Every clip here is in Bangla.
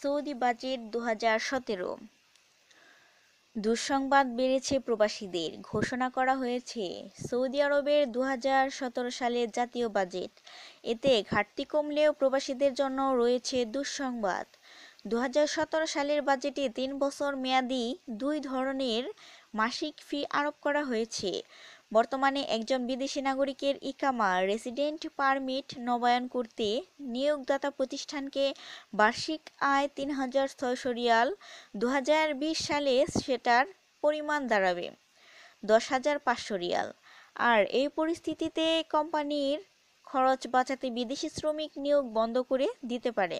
সৌদি বাজেট দু হাজার সতেরো। দুঃসংবাদ বেড়েছে প্রবাসীদের। ঘোষণা করা হয়েছে, সৌদি আরবের দুহাজার সতেরো সালের জাতীয় বাজেট। এতে ঘাটতি কমলেও প্রবাসীদের জন্য রয়েছে দুঃসংবাদ। দু হাজার সতেরো সালের বাজেটে তিন বছর মেয়াদি দুই ধরনের মাসিক ফি আরোপ করা হয়েছে। বর্তমানে একজন বিদেশি নাগরিকের ইকামা, রেসিডেন্ট পারমিট নবায়ন করতে নিয়োগদাতা প্রতিষ্ঠানকে বার্ষিক আয় তিন হাজার ছয়শো রিয়াল দু হাজার বিশ সালে সেটার পরিমাণ দাঁড়াবে দশ হাজার পাঁচশো রিয়াল। আর এই পরিস্থিতিতে কোম্পানির খরচ বাঁচাতে বিদেশি শ্রমিক নিয়োগ বন্ধ করে দিতে পারে।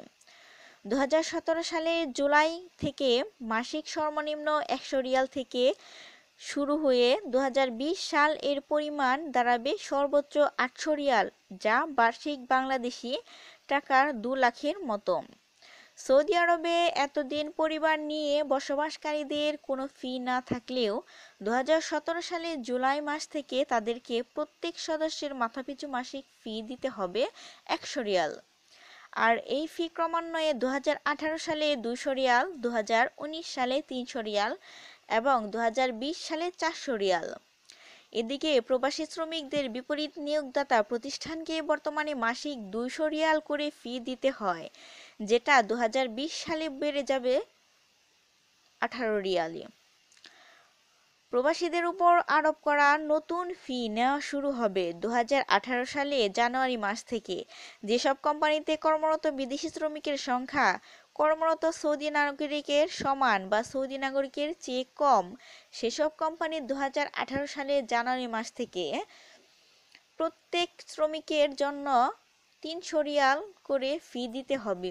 দু হাজার সতেরো সালে জুলাই থেকে মাসিক সর্বনিম্ন একশো রিয়াল থেকে শুরু হয়ে দু হাজার বিশ সাল এর পরিমাণ দাঁড়াবে সর্বোচ্চ আটশো রিয়াল, যা বার্ষিক বাংলাদেশি টাকার দু লাখের মতো। সৌদি আরবে এতদিন পরিবার নিয়ে বসবাসকারীদের কোনো ফি না থাকলেও দু হাজার সতেরো সালে জুলাই মাস থেকে তাদেরকে প্রত্যেক সদস্যের মাথাপিছু মাসিক ফি দিতে হবে একশো রিয়াল। আর এই ফি ক্রমান্বয়ে দু হাজার আঠারো সালে দুশো রিয়াল দু হাজার উনিশ সালে তিনশো রিয়াল এবং দু হাজার বিশ সালে চারশো রিয়াল। এদিকে প্রবাসী শ্রমিকদের বিপরীত নিয়োগদাতা প্রতিষ্ঠানকে বর্তমানে মাসিক দুইশো রিয়াল করে ফি দিতে হয়, যেটা দু হাজার বিশ সালে বেড়ে যাবে আঠারো রিয়ালে প্রবাসীদের উপর আরোপ করা নতুন ফি নেওয়া শুরু হবে দু হাজার আঠারো সালে জানুয়ারি মাস থেকে। যেসব কোম্পানিতে কর্মরত বিদেশি শ্রমিকের সংখ্যা কর্মরত সৌদি নাগরিকের সমান বা সৌদি নাগরিকের চেয়ে কম, সেসব কোম্পানি দু হাজার আঠারো সালে জানুয়ারি মাস থেকে প্রত্যেক শ্রমিকের জন্য তিনশো রিয়াল করে ফি দিতে হবে।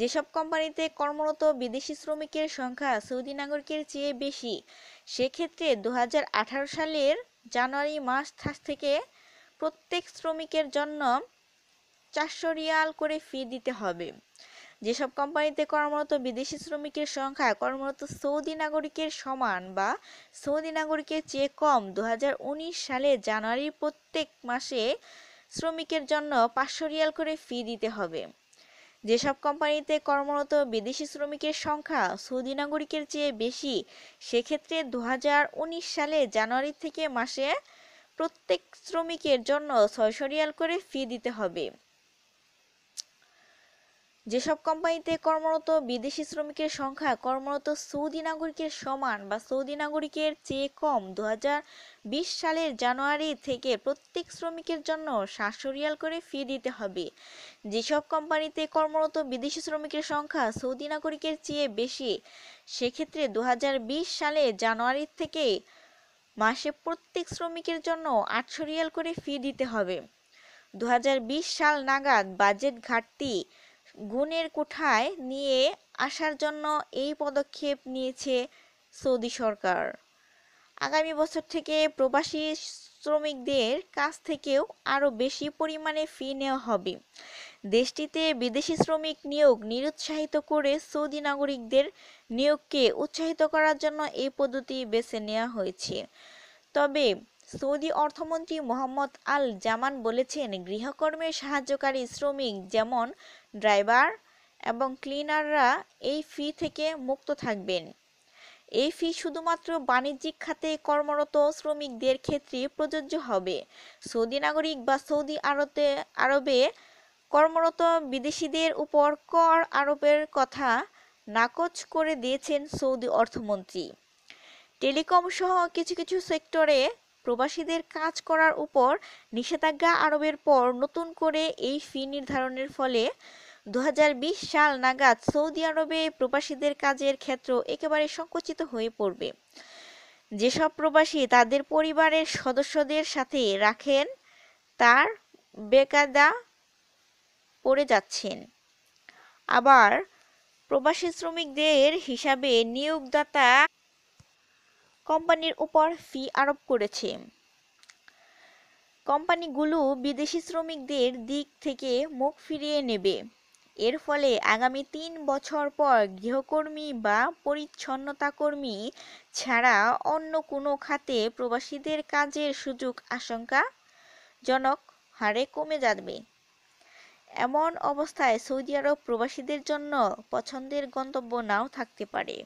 যেসব কোম্পানিতে কর্মরত বিদেশি শ্রমিকের সংখ্যা সৌদি নাগরিকের চেয়ে বেশি, সেক্ষেত্রে দু হাজার আঠারো সালের জানুয়ারি মাস থেকে প্রত্যেক শ্রমিকের জন্য চারশো রিয়াল করে ফি দিতে হবে। যেসব কোম্পানিতে কর্মরত বিদেশি শ্রমিকের সংখ্যা কর্মরত সৌদি নাগরিকের সমান বা সৌদি নাগরিকের চেয়ে কম দু হাজার উনিশ সালে জানুয়ারির প্রত্যেক মাসে শ্রমিকের জন্য পাঁচশো রিয়াল করে ফি দিতে হবে। যেসব কোম্পানিতে কর্মরত বিদেশি শ্রমিকের সংখ্যা সৌদি নাগরিকের চেয়ে বেশি, সেক্ষেত্রে দু হাজার উনিশ সালে জানুয়ারি থেকে মাসে প্রত্যেক শ্রমিকের জন্য ছয়শো রিয়াল করে ফি দিতে হবে। যেসব কোম্পানিতে কর্মরত বিদেশি শ্রমিকের সংখ্যা কর্মরত সৌদি নাগরিকের সমান বা সৌদি নাগরিকের চেয়ে কম দু হাজার বিশ সালের জানুয়ারি থেকে প্রত্যেক শ্রমিকের জন্য সাতশো রিয়াল করে ফি দিতে হবে। যেসব কোম্পানিতে কর্মরত বিদেশি শ্রমিকের সংখ্যা সৌদি নাগরিকের চেয়ে বেশি, সেক্ষেত্রে দু বিশ সালে জানুয়ারি থেকে মাসে প্রত্যেক শ্রমিকের জন্য আটশো রিয়াল করে ফি দিতে হবে। দু হাজার বিশ সাল নাগাদ বাজেট ঘাটতি গুণের কোঠায় নিয়ে আসার জন্য এই পদক্ষেপ নিয়েছে সৌদি সরকার। আগামী বছর থেকে প্রবাসী শ্রমিকদের কাছ থেকেও আরও বেশি পরিমাণে ফি নেওয়া হবে। দেশটিতে বিদেশি শ্রমিক নিয়োগ নিরুৎসাহিত করে সৌদি নাগরিকদের নিয়োগকে উৎসাহিত করার জন্য এই পদ্ধতি বেছে নেওয়া হয়েছে। তবে সৌদি অর্থমন্ত্রী মোহাম্মদ আল জামান বলেছেন, গৃহকর্মের সাহায্যকারী শ্রমিক যেমন ড্রাইভার এবং ক্লিনাররা এই ফি থেকে মুক্ত থাকবেন। এই ফি শুধুমাত্র বাণিজ্যিক খাতে কর্মরত শ্রমিকদের ক্ষেত্রে প্রযোজ্য হবে। সৌদি নাগরিক বা সৌদি আরবে আরবে কর্মরত বিদেশিদের উপর কর আরোপের কথা নাকচ করে দিয়েছেন সৌদি অর্থমন্ত্রী। টেলিকম সহ কিছু কিছু সেক্টরে প্রবাসীদের কাজ করার উপর নিষেধাজ্ঞা আরোপের পর নতুন করে এই ফি নির্ধারণের ফলে দু হাজার বিশ সাল নাগাদ সৌদি আরবে প্রবাসীদের কাজের ক্ষেত্র একেবারে সংকুচিত হয়ে পড়বে। যেসব প্রবাসী তাদের পরিবারের সদস্যদের সাথে রাখেন, তার বেকায়দা পড়ে যাচ্ছেন। আবার প্রবাসী শ্রমিকদের হিসাবে নিয়োগদাতা কোম্পানির উপর ফি আরোপ করেছে। কোম্পানিগুলো বিদেশি শ্রমিকদের দিক থেকে মুখ ফিরিয়ে নেবে। এর ফলে আগামী তিন বছর পর গৃহকর্মী বা পরিচ্ছন্নতাকর্মী ছাড়া অন্য কোনো খাতে প্রবাসীদের কাজের সুযোগ আশঙ্কাজনক হারে কমে যাবে। এমন অবস্থায় সৌদি আরব প্রবাসীদের জন্য পছন্দের গন্তব্য নাও থাকতে পারে।